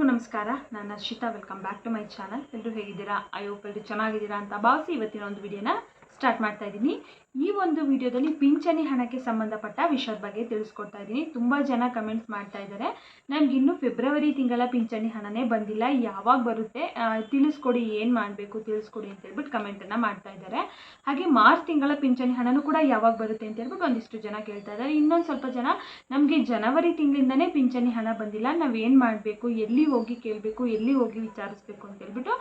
ಎಲ್ರಿಗೂ ನಮಸ್ಕಾರ. ನಾನು Arshita welcome back to my channel ಎಲ್ಲರೂ ಹೇಗಿದ್ದೀರಾ? ಐ ಹೋಪ್ ಎಲ್ಲರೂ ಚೆನ್ನಾಗಿದ್ದೀರಾ ಅಂತ ಭಾವಿಸಿ ಇವತ್ತಿನ ಒಂದು ವಿಡಿಯೋನ ಸ್ಟಾರ್ಟ್ ಮಾಡ್ತಾ ಇದ್ದೀನಿ. ಈ ಒಂದು ವಿಡಿಯೋದಲ್ಲಿ ಪಿಂಚಣಿ ಹಣಕ್ಕೆ ಸಂಬಂಧಪಟ್ಟ ವಿಷಯದ ಬಗ್ಗೆ ತಿಳಿಸ್ಕೊಡ್ತಾ ಇದ್ದೀನಿ. ತುಂಬ ಜನ ಕಮೆಂಟ್ಸ್ ಮಾಡ್ತಾ ಇದ್ದಾರೆ. ನಮ್ಗೆ ಇನ್ನೂ ಫೆಬ್ರವರಿ ತಿಂಗಳ ಪಿಂಚಣಿ ಹಣನೇ ಬಂದಿಲ್ಲ. ಯಾವಾಗ ಬರುತ್ತೆ ತಿಳಿಸ್ಕೊಡಿ, ಏನು ಮಾಡಬೇಕು, ತಿಳಿಸ್ಕೊಡಿ ಅಂತ ಹೇಳ್ಬಿಟ್ಟು ಕಮೆಂಟನ್ನು ಮಾಡ್ತಾ ಇದ್ದಾರೆ. ಹಾಗೆ ಮಾರ್ಚ್ ತಿಂಗಳ ಪಿಂಚಣಿ ಹಣನೂ ಕೂಡ ಯಾವಾಗ ಬರುತ್ತೆ ಅಂತ ಹೇಳ್ಬಿಟ್ಟು ಒಂದಿಷ್ಟು ಜನ ಕೇಳ್ತಾ ಇದ್ದಾರೆ. ಇನ್ನೊಂದು ಸ್ವಲ್ಪ ಜನ, ನಮಗೆ ಜನವರಿ ತಿಂಗಳಿಂದನೇ ಪಿಂಚಣಿ ಹಣ ಬಂದಿಲ್ಲ. ನಾವು ಏನು ಮಾಡಬೇಕು, ಎಲ್ಲಿ ಹೋಗಿ ಕೇಳಬೇಕು, ಎಲ್ಲಿ ಹೋಗಿ ವಿಚಾರಿಸ್ಬೇಕು ಅಂತ ಹೇಳ್ಬಿಟ್ಟು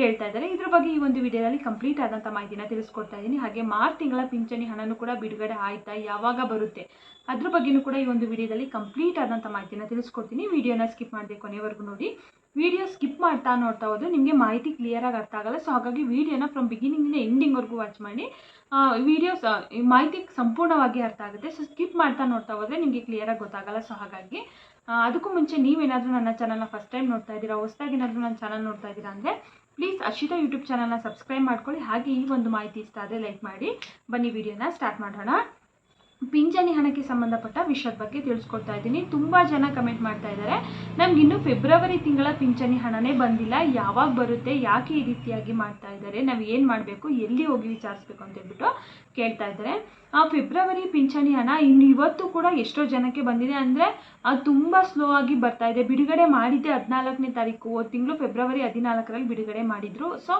ಕೇಳ್ತಾ ಇದ್ದಾರೆ. ಇದ್ರ ಬಗ್ಗೆ ಈ ಒಂದು ವಿಡಿಯೋದಲ್ಲಿ ಕಂಪ್ಲೀಟ್ ಆದಂಥ ಮಾಹಿತಿನ ತಿಳಿಸ್ಕೊಡ್ತಾ ಇದ್ದೀನಿ ಹಾಗೆ ಮಾರ್ಚ್ ತಿಂಗಳ ಪಿಂಚಣಿ ಹಣನೂ ಕೂಡ ಬಿಡುಗಡೆ ಆಯ್ತಾ? ಯಾವಾಗ ಬರುತ್ತೆ? ಅದ್ರ ಬಗ್ಗೆನೂ ಕೂಡ ಈ ಒಂದು ವಿಡಿಯೋದಲ್ಲಿ ಕಂಪ್ಲೀಟ್ ಆದಂಥ ಮಾಹಿತಿನ ತಿಳಿಸ್ಕೊಡ್ತೀನಿ. ವಿಡಿಯೋನ ಸ್ಕಿಪ್ ಮಾಡಿದೆ ಕೊನೆವರೆಗೂ ನೋಡಿ. ವಿಡಿಯೋ ಸ್ಕಿಪ್ ಮಾಡ್ತಾ ನೋಡ್ತಾ ಹೋದ್ರೆ ನಿಮಗೆ ಮಾಹಿತಿ ಕ್ಲಿಯರಾಗಿ ಅರ್ಥ ಆಗಲ್ಲ. ಸೊ ಹಾಗಾಗಿ ವಿಡಿಯೋನ ಫ್ರಮ್ ಬಿಗಿನಿಂಗಿಂದ ಎಂಡಿಂಗ್ವರೆಗೂ ವಾಚ್ ಮಾಡಿ. ವಿಡಿಯೋಸ್ ಮಾಹಿತಿ ಸಂಪೂರ್ಣವಾಗಿ ಅರ್ಥ ಆಗುತ್ತೆ. ಸೊ ಸ್ಕಿಪ್ ಮಾಡ್ತಾ ನೋಡ್ತಾ ಹೋದರೆ ನಿಮಗೆ ಕ್ಲಿಯರಾಗಿ ಗೊತ್ತಾಗಲ್ಲ. ಸೊ ಹಾಗಾಗಿ ಅದಕ್ಕೂ ಮುಂಚೆ ನೀವೇನಾದರೂ ನನ್ನ ಚಾನಲ್ನ ಫಸ್ಟ್ ಟೈಮ್ ನೋಡ್ತಾ ಇದ್ದೀರಾ? ಹೊಸದಾಗಿ ಏನಾದರೂ ನನ್ನ ಚಾನಲ್ ನೋಡ್ತಾ ಇದ್ದೀರಾ ಅಂದರೆ ಪ್ಲೀಸ್ ಅರ್ಷಿತಾ ಯೂಟ್ಯೂಬ್ ಚಾನಲ್ನ ಸಬ್ಸ್ಕ್ರೈಬ್ ಮಾಡ್ಕೊಳ್ಳಿ. ಹಾಗೆ ಈ ಒಂದು ಮಾಹಿತಿ ಇಷ್ಟ ಆದರೆ ಲೈಕ್ ಮಾಡಿ. ಬನ್ನಿ ವಿಡಿಯೋನ ಸ್ಟಾರ್ಟ್ ಮಾಡೋಣ. ಪಿಂಚಣಿ ಹಣಕ್ಕೆ ಸಂಬಂಧಪಟ್ಟ ವಿಷಯದ ಬಗ್ಗೆ ತಿಳಿಸ್ಕೊಡ್ತಾ ಇದ್ದೀನಿ. ತುಂಬ ಜನ ಕಮೆಂಟ್ ಮಾಡ್ತಾ ಇದ್ದಾರೆ. ನಮ್ಗೆ ಇನ್ನು ಫೆಬ್ರವರಿ ತಿಂಗಳ ಪಿಂಚಣಿ ಹಣನೇ ಬಂದಿಲ್ಲ. ಯಾವಾಗ ಬರುತ್ತೆ, ಯಾಕೆ ಈ ರೀತಿಯಾಗಿ ಮಾಡ್ತಾ ಇದ್ದಾರೆ, ನಾವು ಏನು ಮಾಡಬೇಕು, ಎಲ್ಲಿ ಹೋಗಿ ವಿಚಾರಿಸ್ಬೇಕು ಅಂತ ಹೇಳ್ಬಿಟ್ಟು ಕೇಳ್ತಾ ಇದ್ದಾರೆ. ಆ ಫೆಬ್ರವರಿ ಪಿಂಚಣಿ ಹಣ ಇನ್ನು ಇವತ್ತು ಕೂಡ ಎಷ್ಟೋ ಜನಕ್ಕೆ ಬಂದಿದೆ. ಅಂದರೆ ಅದು ತುಂಬ ಸ್ಲೋ ಆಗಿ ಬರ್ತಾ ಇದೆ. ಬಿಡುಗಡೆ ಮಾಡಿದ್ದೆ ಹದಿನಾಲ್ಕನೇ ತಾರೀಕು. ಹೋದ ತಿಂಗಳು ಫೆಬ್ರವರಿ ಹದಿನಾಲ್ಕರಲ್ಲಿ ಬಿಡುಗಡೆ ಮಾಡಿದ್ರು. ಸೊ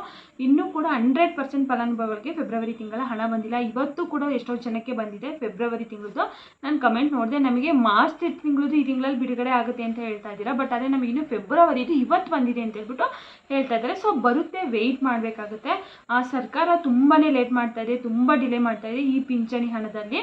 ಇನ್ನೂ ಕೂಡ ಹಂಡ್ರೆಡ್ ಪರ್ಸೆಂಟ್ ಫಲಾನುಭವಿಗಳಿಗೆ ಫೆಬ್ರವರಿ ತಿಂಗಳ ಹಣ ಬಂದಿಲ್ಲ. ಇವತ್ತು ಕೂಡ ಎಷ್ಟೋ ಜನಕ್ಕೆ ಬಂದಿದೆ ಫೆಬ್ರವರಿ ತಿಂಗಳದ್ದು. ನಾನು ಕಮೆಂಟ್ ನೋಡಿದೆ, ನಮಗೆ ಮಾರ್ಚ್ ತಿಂಗಳದ್ದು ಈ ತಿಂಗಳಲ್ಲಿ ಬಿಡುಗಡೆ ಆಗುತ್ತೆ ಅಂತ ಹೇಳ್ತಾ ಇದ್ದೀರಾ. ಬಟ್ ಅದೇ ನಮಗೆ ಇನ್ನು ಫೆಬ್ರವರಿದು ಇವತ್ತು ಬಂದಿದೆ ಅಂತ ಹೇಳ್ಬಿಟ್ಟು ಹೇಳ್ತಾ ಇದ್ದಾರೆ. ಸೊ ಬರುತ್ತೆ ವೆಯ್ಟ್ ಮಾಡಬೇಕಾಗುತ್ತೆ. ಆ ಸರ್ಕಾರ ತುಂಬಾ ಲೇಟ್ ಮಾಡ್ತಾ ಇದೆ, ತುಂಬ ಡಿಲೇ ಮಾಡ್ತಾ ಇದೆ ಈ ಪಿಂಚಣಿ ಹಣದಲ್ಲಿ.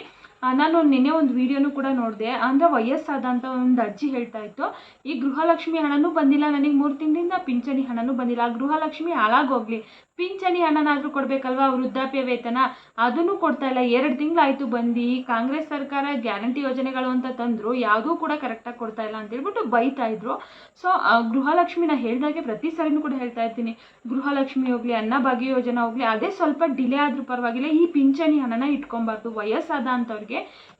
ನಾನು ನಿನ್ನೆ ಒಂದು ವಿಡಿಯೋನು ಕೂಡ ನೋಡಿದೆ. ಅಂದರೆ ವಯಸ್ಸಾದಂಥ ಒಂದು ಅಜ್ಜಿ ಹೇಳ್ತಾ ಇತ್ತು, ಈ ಗೃಹಲಕ್ಷ್ಮಿ ಹಣನೂ ಬಂದಿಲ್ಲ, ನನಗೆ ಮೂರು ತಿಂಗಳಿಂದ ಪಿಂಚಣಿ ಹಣನೂ ಬಂದಿಲ್ಲ. ಗೃಹಲಕ್ಷ್ಮಿ ಹಾಳಾಗೋಗ್ಲಿ. ಪಿಂಚಣಿ ಹಣನಾದರೂ ಕೊಡಬೇಕಲ್ವಾ ವೃದ್ಧಾಪ್ಯ ವೇತನ? ಅದನ್ನು ಕೊಡ್ತಾ ಇಲ್ಲ. ಎರಡು ತಿಂಗಳಾಯಿತು ಬಂದು ಕಾಂಗ್ರೆಸ್ ಸರ್ಕಾರ ಗ್ಯಾರಂಟಿ ಯೋಜನೆಗಳು ಅಂತ ತಂದರು, ಯಾವುದೂ ಕೂಡ ಕರೆಕ್ಟಾಗಿ ಕೊಡ್ತಾ ಇಲ್ಲ ಅಂತ ಹೇಳ್ಬಿಟ್ಟು ಬೈತಾ ಇದ್ರು. ಸೊ ಗೃಹಲಕ್ಷ್ಮಿ ನಾ ಹೇಳ್ದಾಗೆ ಪ್ರತಿ ಸರಿನೂ ಕೂಡ ಹೇಳ್ತಾ ಇರ್ತೀನಿ. ಗೃಹಲಕ್ಷ್ಮಿ ಹೋಗಲಿ ಅನ್ನಭಾಗ್ಯ ಯೋಜನೆ ಹೋಗಲಿ, ಅದೇ ಸ್ವಲ್ಪ ಡಿಲೇ ಆದರೂ ಪರವಾಗಿಲ್ಲ. ಈ ಪಿಂಚಣಿ ಹಣನ ಇಟ್ಕೊಬಾರ್ದು. ವಯಸ್ಸಾದ ಅಂಥವ್ರಿಗೆ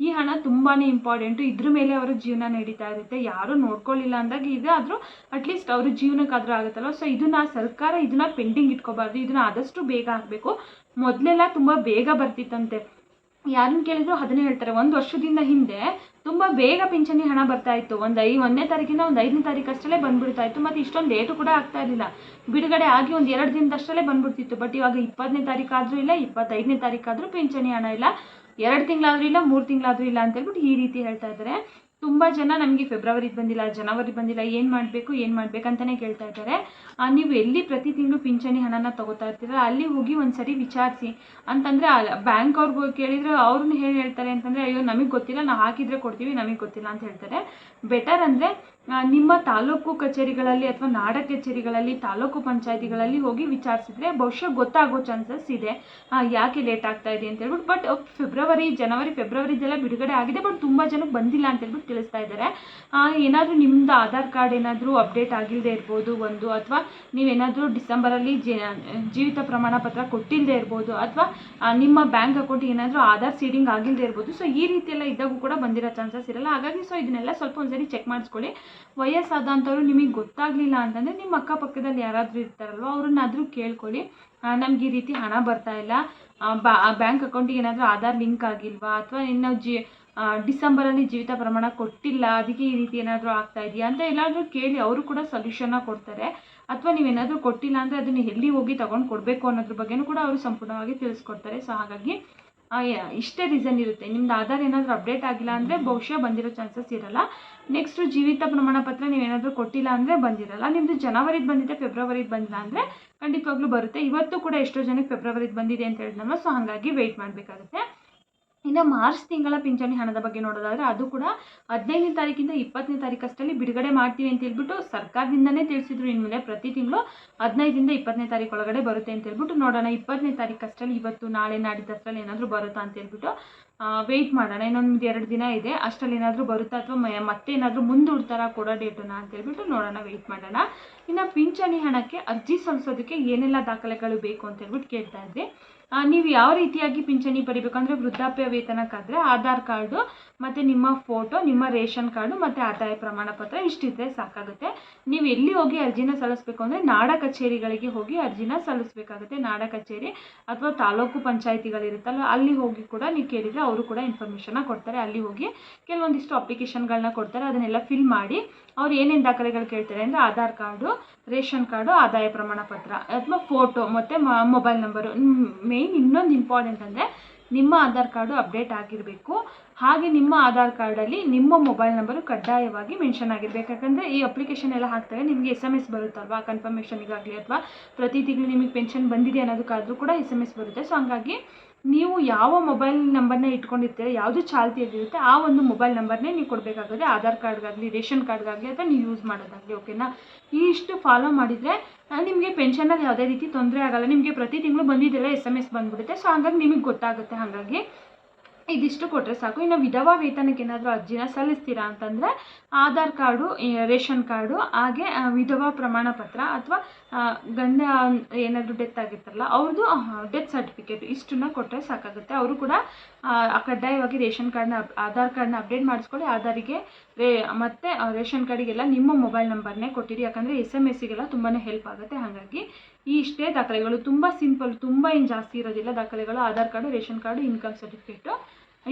ಈ ಹಣ ತುಂಬಾ ಇಂಪಾರ್ಟೆಂಟು ಇದ್ರ ಮೇಲೆ ಅವರ ಜೀವನ ನಡೀತಾ ಇರುತ್ತೆ. ಯಾರು ನೋಡ್ಕೊಳ್ಳಿಲ್ಲ ಅಂದಾಗ ಇದಾದರೂ ಅಟ್ಲೀಸ್ಟ್ ಅವ್ರ ಜೀವನಕ್ಕಾದರೂ ಆಗುತ್ತಲ್ಲ ಸೊ ಇದನ್ನ ಸರ್ಕಾರ ಇದನ್ನ ಪೆಂಡಿಂಗ್ ಇಟ್ಕೋಬಾರ್ದು. ಇದನ್ನ ಆದಷ್ಟು ಬೇಗ ಆಗಬೇಕು. ಮೊದಲೆಲ್ಲ ತುಂಬ ಬೇಗ ಬರ್ತಿತ್ತಂತೆ. ಯಾರನ್ನ ಕೇಳಿದ್ರು ಅದನ್ನೇ ಹೇಳ್ತಾರೆ. ಒಂದು ವರ್ಷದಿಂದ ಹಿಂದೆ ತುಂಬ ಬೇಗ ಪಿಂಚಣಿ ಹಣ ಬರ್ತಾ ಇತ್ತು. ಒಂದು ಐ, ಒಂದನೇ ತಾರೀಕಿಂದ ಒಂದು ಐದನೇ ತಾರೀಕು ಅಷ್ಟೇ ಬಂದ್ಬಿಡ್ತಾ ಇತ್ತು. ಮತ್ತು ಇಷ್ಟೊಂದು ಲೇಟು ಕೂಡ ಆಗ್ತಾ ಇರಲಿಲ್ಲ. ಬಿಡುಗಡೆ ಆಗಿ ಒಂದು ಎರಡು ದಿನದಷ್ಟರಲ್ಲೇ ಬಂದ್ಬಿಡ್ತಿತ್ತು. ಬಟ್ ಇವಾಗ ಇಪ್ಪತ್ತನೇ ತಾರೀಕಾದರೂ ಇಲ್ಲ, ಇಪ್ಪತ್ತೈದನೇ ತಾರೀಕಾದರೂ ಪಿಂಚಣಿ ಹಣ ಇಲ್ಲ. ಎರಡು ತಿಂಗಳಾದ್ರೂ ಇಲ್ಲ ಮೂರು ತಿಂಗಳಾದ್ರೂ ಇಲ್ಲ ಅಂತ ಹೇಳ್ಬಿಟ್ಟು ಈ ರೀತಿ ಹೇಳ್ತಾ ಇದ್ದಾರೆ. ತುಂಬ ಜನ ನಮಗೆ ಫೆಬ್ರವರಿ ಬಂದಿಲ್ಲ ಜನವರಿ ಬಂದಿಲ್ಲ, ಏನು ಮಾಡಬೇಕು, ಏನು ಮಾಡಬೇಕಂತಲೇ ಕೇಳ್ತಾ ಇದ್ದಾರೆ. ನೀವು ಎಲ್ಲಿ ಪ್ರತಿ ತಿಂಗಳು ಪಿಂಚಣಿ ಹಣನ ತಗೋತಾ ಇರ್ತೀರ, ಅಲ್ಲಿ ಹೋಗಿ ಒಂದ್ಸರಿ ವಿಚಾರಿಸಿ. ಅಂತಂದರೆ ಬ್ಯಾಂಕ್ ಅವ್ರಿಗೆ ಹೋಗಿ ಕೇಳಿದ್ರೆ ಅವ್ರನ್ನ ಹೇಳಿ ಹೇಳ್ತಾರೆ ಅಂತಂದರೆ, ಅಯ್ಯೋ, ನಮಗೆ ಗೊತ್ತಿಲ್ಲ, ನಾವು ಹಾಕಿದ್ರೆ ಕೊಡ್ತೀವಿ, ನಮಗೆ ಗೊತ್ತಿಲ್ಲ ಅಂತ ಹೇಳ್ತಾರೆ. ಬೆಟರ್ ಅಂದರೆ ನಿಮ್ಮ ತಾಲೂಕು ಕಚೇರಿಗಳಲ್ಲಿ ಅಥವಾ ನಾಡ ಕಚೇರಿಗಳಲ್ಲಿ, ತಾಲೂಕು ಪಂಚಾಯತಿಗಳಲ್ಲಿ ಹೋಗಿ ವಿಚಾರಿಸಿದ್ರೆ ಬಹುಶಃ ಗೊತ್ತಾಗೋ ಚಾನ್ಸಸ್ ಇದೆ. ಯಾಕೆ ಲೇಟ್ ಆಗ್ತಾ ಇದೆ ಅಂತ ಹೇಳ್ಬಿಟ್ಟು ಬಟ್ ಫೆಬ್ರವರಿ ಜನವರಿ ಫೆಬ್ರವರಿದೆಲ್ಲ ಬಿಡುಗಡೆ ಆಗಿದೆ ಬಟ್ ತುಂಬ ಜನಕ್ಕೆ ಬಂದಿಲ್ಲ ಅಂತ ಹೇಳ್ಬಿಟ್ಟು ತಿಳಿಸ್ತಾ ಇದ್ದಾರೆ. ಏನಾದರೂ ನಿಮ್ಮದು ಆಧಾರ್ ಕಾರ್ಡ್ ಏನಾದರೂ ಅಪ್ಡೇಟ್ ಆಗಿಲ್ಲದೆ ಇರ್ಬೋದು ಒಂದು, ಅಥವಾ ನೀವೇನಾದರೂ ಡಿಸೆಂಬರಲ್ಲಿ ಜೀವಿತ ಪ್ರಮಾಣ ಪತ್ರ ಕೊಟ್ಟಿಲ್ಲದೆ ಇರ್ಬೋದು, ಅಥವಾ ನಿಮ್ಮ ಬ್ಯಾಂಕ್ ಅಕೌಂಟ್ ಏನಾದರೂ ಆಧಾರ್ ಸೀಡಿಂಗ್ ಆಗಿಲ್ಲದೆ ಇರ್ಬೋದು, ಸೊ ಈ ರೀತಿ ಎಲ್ಲ ಇದ್ದಾಗೂ ಕೂಡ ಬಂದಿರೋ ಚಾನ್ಸಸ್ ಇರಲ್ಲ. ಹಾಗಾಗಿ ಸೊ ಇದನ್ನೆಲ್ಲ ಸ್ವಲ್ಪ ಒಂದ್ಸರಿ ಚೆಕ್ ಮಾಡಿಸ್ಕೊಳ್ಳಿ. ವಯಸ್ಸಾದಂಥವ್ರು ನಿಮಗೆ ಗೊತ್ತಾಗಲಿಲ್ಲ ಅಂತಂದರೆ ನಿಮ್ಮ ಅಕ್ಕಪಕ್ಕದಲ್ಲಿ ಯಾರಾದರೂ ಇರ್ತಾರಲ್ವ, ಅವ್ರನ್ನಾದರೂ ಕೇಳ್ಕೊಳ್ಳಿ. ನಮ್ಗೆ ಈ ರೀತಿ ಹಣ ಬರ್ತಾ ಇಲ್ಲ. ಬ್ಯಾಂಕ್ ಅಕೌಂಟಿಗೆ ಏನಾದರೂ ಆಧಾರ್ ಲಿಂಕ್ ಆಗಿಲ್ವಾ, ಅಥವಾ ಇನ್ನು ಜಿ ಡಿಸೆಂಬರಲ್ಲಿ ಜೀವಿತ ಪ್ರಮಾಣ ಕೊಟ್ಟಿಲ್ಲ, ಅದಕ್ಕೆ ಈ ರೀತಿ ಏನಾದರೂ ಆಗ್ತಾ ಇದೆಯಾ ಅಂತ ಎಲ್ಲಾದರೂ ಕೇಳಿ ಅವರು ಕೂಡ ಸೊಲ್ಯೂಷನ್ನ ಕೊಡ್ತಾರೆ. ಅಥವಾ ನೀವೇನಾದರೂ ಕೊಟ್ಟಿಲ್ಲ ಅಂದರೆ ಅದನ್ನು ಎಲ್ಲಿ ಹೋಗಿ ತಗೊಂಡು ಕೊಡಬೇಕು ಅನ್ನೋದ್ರ ಬಗ್ಗೆನೂ ಕೂಡ ಅವರು ಸಂಪೂರ್ಣವಾಗಿ ತಿಳಿಸ್ಕೊಡ್ತಾರೆ. ಸೊ, ಹಾಗಾಗಿ ಇಷ್ಟೇ ರೀಸನ್ ಇರುತ್ತೆ. ನಿಮ್ದು ಆಧಾರ್ ಏನಾದರೂ ಅಪ್ಡೇಟ್ ಆಗಿಲ್ಲ ಅಂದರೆ ಬಹುಶಃ ಬಂದಿರೋ ಚಾನ್ಸಸ್ ಇರಲ್ಲ. ನೆಕ್ಸ್ಟು ಜೀವಿತ ಪ್ರಮಾಣ ಪತ್ರ ನೀವೇನಾದರೂ ಕೊಟ್ಟಿಲ್ಲ ಅಂದರೆ ಬಂದಿರಲ್ಲ. ನಿಮ್ಮದು ಜನವರಿದು ಬಂದಿದೆ ಫೆಬ್ರವರಿದು ಬಂದಿಲ್ಲ ಅಂದರೆ ಖಂಡಿತವಾಗ್ಲೂ ಬರುತ್ತೆ. ಇವತ್ತು ಕೂಡ ಎಷ್ಟೋ ಜನಕ್ಕೆ ಫೆಬ್ರವರಿದು ಬಂದಿದೆ ಅಂತ ಹೇಳಿದ್ನಲ್ವ? ಸೊ, ಹಾಗಾಗಿ ವೆಯ್ಟ್ ಮಾಡಬೇಕಾಗುತ್ತೆ. ಇನ್ನು ಮಾರ್ಚ್ ತಿಂಗಳ ಪಿಂಚಣಿ ಹಣದ ಬಗ್ಗೆ ನೋಡೋದಾದರೆ ಅದು ಕೂಡ ಹದಿನೈದನೇ ತಾರೀಕಿಂದ ಇಪ್ಪತ್ತನೇ ತಾರೀಕಷ್ಟರಲ್ಲಿ ಬಿಡುಗಡೆ ಮಾಡ್ತೀವಿ ಅಂತ ಹೇಳ್ಬಿಟ್ಟು ಸರ್ಕಾರದಿಂದನೇ ತಿಳಿಸಿದ್ರು ಮುಂದೆ ಪ್ರತಿ ತಿಂಗಳು ಹದಿನೈದರಿಂದ ಇಪ್ಪತ್ತನೇ ತಾರೀಕು ಒಳಗಡೆ ಬರುತ್ತೆ ಅಂತ ಹೇಳ್ಬಿಟ್ಟು ನೋಡೋಣ ಇಪ್ಪತ್ತನೇ ತಾರೀಕಷ್ಟರಲ್ಲಿ ಇವತ್ತು ನಾಳೆ ನಾಡಿದ್ದಷ್ಟರಲ್ಲಿ ಏನಾದರೂ ಬರುತ್ತಾ ಅಂತ ಹೇಳ್ಬಿಟ್ಟು ವೆಯ್ಟ್ ಮಾಡೋಣ. ಇನ್ನೊಂದು ಎರಡು ದಿನ ಇದೆ. ಅಷ್ಟರಲ್ಲಿ ಏನಾದರೂ ಬರುತ್ತಾ ಅಥವಾ ಮತ್ತೆ ಏನಾದರೂ ಮುಂದೂಡ್ತಾರ ಕೊಡೋ ಡೇಟನ್ನ ಅಂತ ಹೇಳ್ಬಿಟ್ಟು ನೋಡೋಣ ವೆಯ್ಟ್ ಮಾಡೋಣ. ಇನ್ನು ಪಿಂಚಣಿ ಹಣಕ್ಕೆ ಅರ್ಜಿ ಸಲ್ಲಿಸೋದಕ್ಕೆ ಏನೆಲ್ಲ ದಾಖಲೆಗಳು ಬೇಕು ಅಂತ ಹೇಳ್ಬಿಟ್ಟು ಕೇಳ್ತಾ ಇದ್ದೆ. ನೀವು ಯಾವ ರೀತಿಯಾಗಿ ಪಿಂಚಣಿ ಪಡಿಬೇಕು ಅಂದರೆ ವೃದ್ಧಾಪ್ಯ ವೇತನಕ್ಕಾದರೆ ಆಧಾರ್ ಕಾರ್ಡು, ಮತ್ತು ನಿಮ್ಮ ಫೋಟೋ, ನಿಮ್ಮ ರೇಷನ್ ಕಾರ್ಡು, ಮತ್ತು ಆದಾಯ ಪ್ರಮಾಣ ಪತ್ರ ಇಷ್ಟಿದ್ರೆ ಸಾಕಾಗುತ್ತೆ. ನೀವು ಎಲ್ಲಿ ಹೋಗಿ ಅರ್ಜಿನ ಸಲ್ಲಿಸ್ಬೇಕು ಅಂದರೆ ನಾಡ ಕಚೇರಿಗಳಿಗೆ ಹೋಗಿ ಅರ್ಜಿನ ಸಲ್ಲಿಸಬೇಕಾಗುತ್ತೆ. ನಾಡ ಕಚೇರಿ ಅಥವಾ ತಾಲೂಕು ಪಂಚಾಯಿತಿಗಳಿರುತ್ತಲ್ಲ, ಅಲ್ಲಿ ಹೋಗಿ ಕೂಡ ನೀವು ಕೇಳಿದರೆ ಅವರು ಕೂಡ ಇನ್ಫಾರ್ಮೇಷನ್ನ ಕೊಡ್ತಾರೆ. ಅಲ್ಲಿ ಹೋಗಿ ಕೆಲವೊಂದಿಷ್ಟು ಅಪ್ಲಿಕೇಶನ್ಗಳನ್ನ ಕೊಡ್ತಾರೆ. ಅದನ್ನೆಲ್ಲ ಫಿಲ್ ಮಾಡಿ ಅವ್ರು ಏನೇನು ದಾಖಲೆಗಳು ಕೇಳ್ತಾರೆ ಅಂದರೆ ಆಧಾರ್ ಕಾರ್ಡು, ರೇಷನ್ ಕಾರ್ಡು, ಆದಾಯ ಪ್ರಮಾಣ ಪತ್ರ ಅಥವಾ ಫೋಟೋ ಮತ್ತು ಮೊಬೈಲ್ ನಂಬರು ಮೇಯ್ನ್ ಇನ್ನೊಂದು ಇಂಪಾರ್ಟೆಂಟ್ ಅಂದರೆ ನಿಮ್ಮ ಆಧಾರ್ ಕಾರ್ಡು ಅಪ್ಡೇಟ್ ಆಗಿರಬೇಕು. ಹಾಗೆ ನಿಮ್ಮ ಆಧಾರ್ ಕಾರ್ಡಲ್ಲಿ ನಿಮ್ಮ ಮೊಬೈಲ್ ನಂಬರು ಕಡ್ಡಾಯವಾಗಿ ಮೆನ್ಷನ್ ಆಗಿರಬೇಕು. ಯಾಕಂದರೆ ಈ ಅಪ್ಲಿಕೇಶನ್ ಎಲ್ಲ ಹಾಕ್ತಾರೆ ನಿಮಗೆ ಎಸ್ ಎಂ ಎಸ್ ಬರುತ್ತಲ್ವಾ ಕನ್ಫರ್ಮೇಷನಿಗಾಗಲಿ ಅಥವಾ ಪ್ರತಿ ತಿಂಗಳು ನಿಮಗೆ ಪೆನ್ಷನ್ ಬಂದಿದೆ ಅನ್ನೋದಕ್ಕಾದರೂ ಕೂಡ ಎಸ್ ಎಂ ಎಸ್ ಬರುತ್ತೆ. ಸೊ ಹಂಗಾಗಿ ನೀವು ಯಾವ ಮೊಬೈಲ್ ನಂಬರ್ನ ಇಟ್ಕೊಂಡಿರ್ತೀರ, ಯಾವುದು ಚಾಲ್ತಿಯಲ್ಲಿರುತ್ತೆ ಆ ಒಂದು ಮೊಬೈಲ್ ನಂಬರ್ನೇ ನೀವು ಕೊಡಬೇಕಾಗುತ್ತೆ, ಆಧಾರ್ ಕಾರ್ಡ್ಗಾಗಲಿ, ರೇಷನ್ ಕಾರ್ಡ್ಗಾಗಲಿ ಅಥವಾ ನೀವು ಯೂಸ್ ಮಾಡೋದಾಗಲಿ ಓಕೆನಾ ಇಷ್ಟು ಫಾಲೋ ಮಾಡಿದರೆ ನಿಮಗೆ ಪೆನ್ಷನಲ್ಲಿ ಯಾವುದೇ ರೀತಿ ತೊಂದರೆ ಆಗಲ್ಲ. ನಿಮಗೆ ಪ್ರತಿ ತಿಂಗಳು ಬಂದಿದ್ದೆಲ್ಲ ಎಸ್ ಎಂ ಎಸ್ ಬಂದುಬಿಡುತ್ತೆ. ಸೊ ಹಂಗಾಗಿ ನಿಮಗೆ ಗೊತ್ತಾಗುತ್ತೆ, ಹಾಗಾಗಿ. ಇದಿಷ್ಟು ಕೊಟ್ಟರೆ ಸಾಕು. ಇನ್ನು ವಿಧವಾ ವೇತನಕ್ಕೆ ಏನಾದರೂ ಅರ್ಜಿನ ಸಲ್ಲಿಸ್ತೀರಾ ಅಂತಂದರೆ ಆಧಾರ್ ಕಾರ್ಡು ರೇಷನ್ ಕಾರ್ಡು, ಹಾಗೆ ವಿಧವಾ ಪ್ರಮಾಣ ಪತ್ರ ಅಥವಾ ಗಂಡ ಏನಾದರೂ ಡೆತ್ ಆಗಿರ್ತಾರಲ್ಲ ಅವ್ರದ್ದು ಡೆತ್ ಸರ್ಟಿಫಿಕೇಟ್ ಇಷ್ಟನ್ನ ಕೊಟ್ಟರೆ ಸಾಕಾಗುತ್ತೆ. ಅವರು ಕೂಡ ಕಡ್ಡಾಯವಾಗಿ ರೇಷನ್ ಕಾರ್ಡ್ನ ಆಧಾರ್ ಕಾರ್ಡ್ನ ಅಪ್ಡೇಟ್ ಮಾಡಿಸ್ಕೊಳ್ಳಿ. ಆಧಾರಿಗೆ ರೇ, ಮತ್ತು ರೇಷನ್ ಕಾರ್ಡಿಗೆಲ್ಲ ನಿಮ್ಮ ಮೊಬೈಲ್ ನಂಬರ್ನೇ ಕೊಟ್ಟಿರಿ. ಯಾಕಂದರೆ ಎಸ್ ಎಂ ಎಸ್ಸಿಗೆಲ್ಲ ತುಂಬಾ ಹೆಲ್ಪ್ ಆಗುತ್ತೆ. ಹಾಗಾಗಿ ಈ ಇಷ್ಟೇ ದಾಖಲೆಗಳು ತುಂಬ ಸಿಂಪಲ್ ತುಂಬ ಏನು ಜಾಸ್ತಿ ಇರೋದಿಲ್ಲ ದಾಖಲೆಗಳು, Aadhaar card, ration card income certificate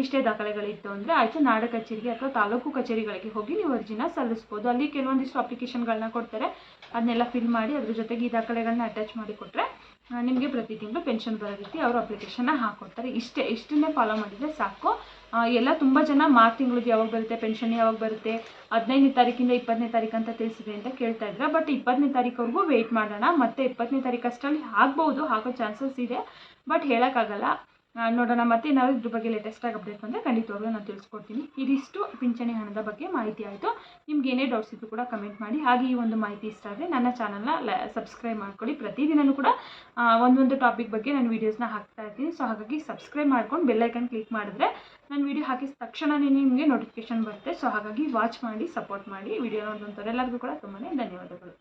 ಇಷ್ಟೇ ದಾಖಲೆಗಳಿತ್ತು ಅಂದರೆ ಆಯಿತು, ನಾಡ ಕಚೇರಿಗೆ ಅಥವಾ ತಾಲೂಕು ಕಚೇರಿಗಳಿಗೆ ಹೋಗಿ ನೀವು ಅರ್ಜಿನ ಸಲ್ಲಿಸ್ಬೋದು. ಅಲ್ಲಿ ಕೆಲವೊಂದಿಷ್ಟು ಅಪ್ಲಿಕೇಶನ್ಗಳನ್ನ ಕೊಡ್ತಾರೆ. ಅದನ್ನೆಲ್ಲ ಫಿಲ್ ಮಾಡಿ ಅದ್ರ ಜೊತೆಗೆ ಈ ದಾಖಲೆಗಳನ್ನ ಅಟ್ಯಾಚ್ ಮಾಡಿ ಕೊಟ್ಟರೆ ನಿಮಗೆ ಪ್ರತಿ ತಿಂಗಳು ಪೆನ್ಷನ್ ಬರೋ ರೀತಿ ಅವರು ಅಪ್ಲಿಕೇಶನ್ನ ಹಾಕ್ಕೊಡ್ತಾರೆ ಇಷ್ಟೇ, ಇಷ್ಟನ್ನೇ ಫಾಲೋ ಮಾಡಿದರೆ ಸಾಕು. ಎಲ್ಲ ತುಂಬ ಜನ ಮಾರ್ಚ್ ತಿಂಗಳಿಗೆ ಯಾವಾಗ ಬರುತ್ತೆ ಪೆನ್ಷನ್ ಯಾವಾಗ ಬರುತ್ತೆ, ಹದಿನೈದನೇ ತಾರೀಕಿಂದ ಇಪ್ಪತ್ತನೇ ತಾರೀಕು ಅಂತ ತಿಳಿಸಿದೆ ಅಂತ ಕೇಳ್ತಾ ಇದ್ರೆ. ಬಟ್ ಇಪ್ಪತ್ತನೇ ತಾರೀಕುವರೆಗೂ ವೆಯ್ಟ್ ಮಾಡೋಣ. ಮತ್ತೆ ಇಪ್ಪತ್ತನೇ ತಾರೀಕು ಅಷ್ಟರಲ್ಲಿ ಆಗ್ಬೋದು, ಆಗೋ ಚಾನ್ಸಸ್ ಇದೆ. ಬಟ್ ಹೇಳೋಕ್ಕಾಗಲ್ಲ. ನೋಡೋಣ ಮತ್ತೆ ಏನಾದ್ರು ಇದ್ರ ಬಗ್ಗೆ ಲೇಟೆಸ್ಟಾಗಿ ಅಪ್ಡೇಟ್ ಬಂದರೆ ಖಂಡಿತವಾಗ್ಲೂ ನಾನು ತಿಳಿಸ್ಕೊಡ್ತೀನಿ. ಇದಿಷ್ಟು ಪಿಂಚಣಿ ಹಣದ ಬಗ್ಗೆ ಮಾಹಿತಿ ಆಯಿತು. ನಿಮ್ಗೆ ಏನೇ ಡೌಟ್ಸ್ ಇದ್ರು ಕೂಡ ಕಮೆಂಟ್ ಮಾಡಿ. ಹಾಗೆ ಈ ಒಂದು ಮಾಹಿತಿ ಇಷ್ಟ ಆದರೆ ನನ್ನ ಚಾನಲ್ನ ಸಬ್ಸ್ಕ್ರೈಬ್ ಮಾಡ್ಕೊಳ್ಳಿ. ಪ್ರತಿದಿನವೂ ಕೂಡ ಒಂದೊಂದು ಟಾಪಿಕ್ ಬಗ್ಗೆ ನಾನು ವೀಡಿಯೋಸ್ನ ಹಾಕ್ತಾ ಇರ್ತೀನಿ. ಸೊ ಹಾಗಾಗಿ ಸಬ್ಸ್ಕ್ರೈಬ್ ಮಾಡ್ಕೊಂಡು ಬೆಲ್ಲೈಕನ್ ಕ್ಲಿಕ್ ಮಾಡಿದ್ರೆ ನಾನು ವೀಡಿಯೋ ಹಾಕಿದ ತಕ್ಷಣವೇ ನಿಮಗೆ ನೋಟಿಫಿಕೇಶನ್ ಬರುತ್ತೆ. ಸೊ ಹಾಗಾಗಿ ವಾಚ್ ಮಾಡಿ ಸಪೋರ್ಟ್ ಮಾಡಿ ವಿಡಿಯೋ ಎಲ್ಲರಿಗೂ ಕೂಡ ತುಂಬಾ ಧನ್ಯವಾದಗಳು.